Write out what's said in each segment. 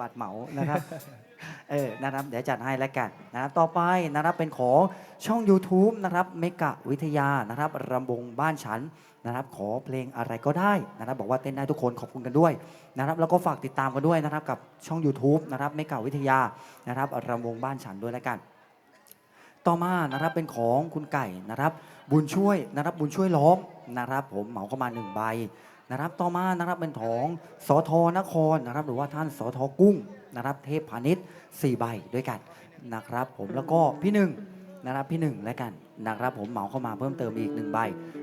บัตรเหมานะครับเออนะครับเดี๋ยวจัดให้แล้วกันนะครับต่อไปนะครับเป็นของช่อง YouTube นะครับเมกะวิทยานะครับรำวงบ้านฉันนะครับขอเพลงอะไรก็ได้นะครับบอกว่าเต้นได้ทุกคนขอบคุณกันด้วยนะครับแล้วก็ฝากติดตามกันด้วยนะครับกับช่อง YouTube นะครับเมกะวิทยานะครับรำวงบ้านฉันด้วยแล้วกัน ต่อมานะครับเป็นของคุณไก่นะครับบุญช่วยนะครับบุญช่วยล้อมนะครับผมเหมาเข้ามาหนึ่งใบ นะครับต่อมานะครับเป็นของสทนครนะครับหรือว่าท่านสทกุ้งนะครับเทพพาณิชย์4ใบด้วยกันนะครับผมแล้วก็พี่หนึ่งนะครับพี่หนึ่งแล้วกันนะครับผมเหมาเข้ามาเพิ่มเติมอีกหนึ่งใบ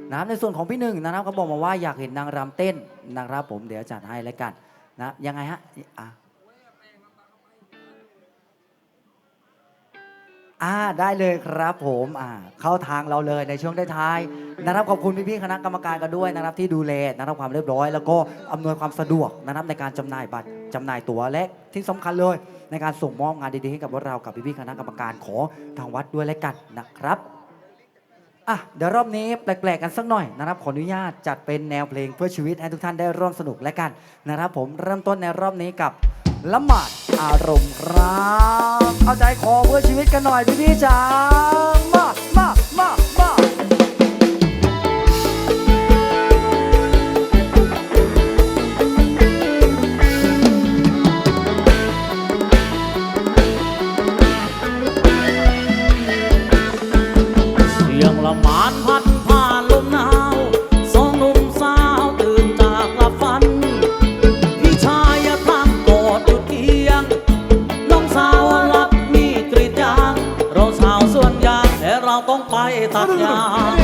นะครับในส่วนของพี่หนึ่งนะครับเขาบอกมาว่าอยากเห็นนางรำเต้นนะครับผมเดี๋ยวจัดให้แล้วกันนะยังไงฮะอะ อ่าได้เลยครับผมอ่าเข้าทางเราเลยในช่วงท้ายๆนะครับขอบคุณพี่ๆคณะกรรมการกันด้วยนะครับที่ดูแลนะครับความเรียบร้อย แล้วก็อำนวยความสะดวกนะครับในการจำหน่ายบัตรจำหน่ายตั๋วและที่สำคัญเลย ในการส่งมอบงานดีๆให้กับพวกเรากับพี่ๆคณะกรรมการของทางวัดด้วยและกันนะครับอะเดี๋ยวรอบนี้แปลกๆกันสักหน่อยนะครับขออนุญาตจัดเป็นแนวเพลงเพื่อชีวิตให้ทุกท่านได้ร่วมสนุกและกันนะครับผมเริ่มต้นในรอบนี้กับ ละหมาดอารมณ์ครับ เอาใจคอเพื่อชีวิตกันหน่อยพี่ๆจ๋ามา ต้องไปตัดยาง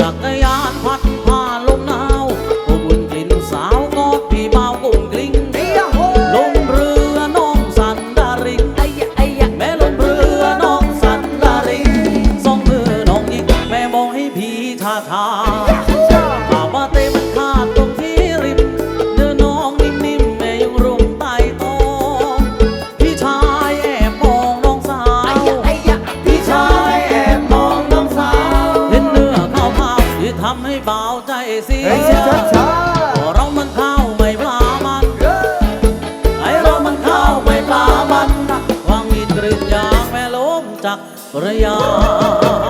จักรยานพัดผ่านลมหนาวอบอุ่นกลิ่นสาวกอดพี่เบากุ้งกลิ้งลงเรือน้องสันดาริงแม่ลงเรือน้องสันดาริงสองมือน้องยิงแม่มองให้พี่ท่าทางป่าบาเตมั เบาใจเสียก็เรามันข้าวไม่ปลามันไอเรามันข้าวไม่ปลามันวางมีดกรีดยางแม่ล้มจากระยาอ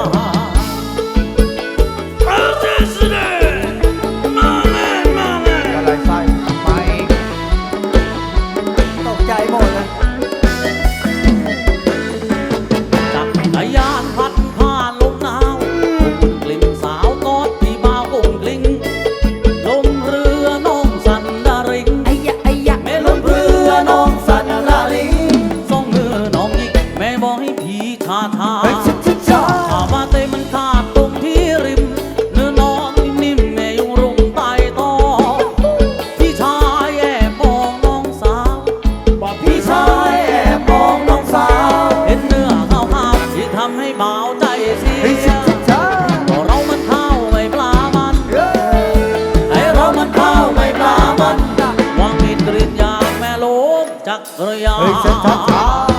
ป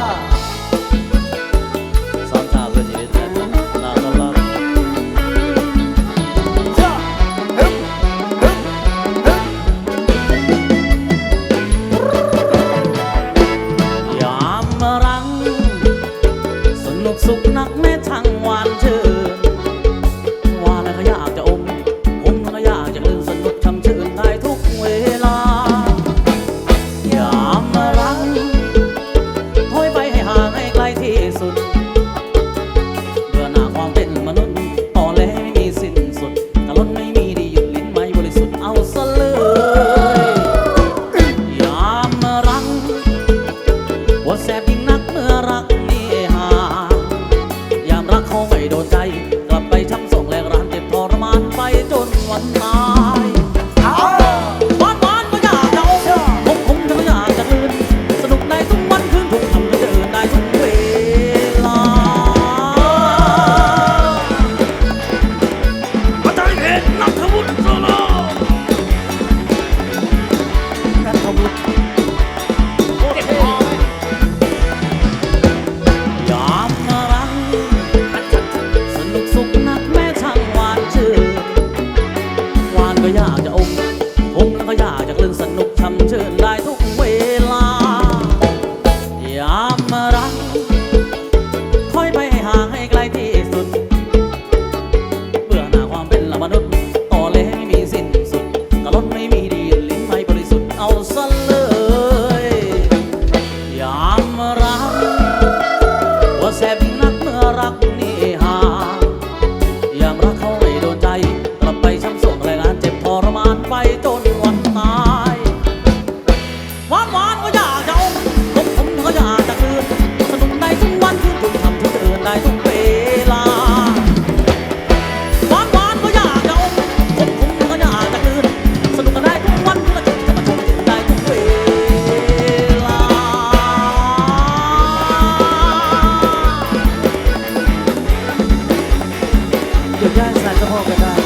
you guys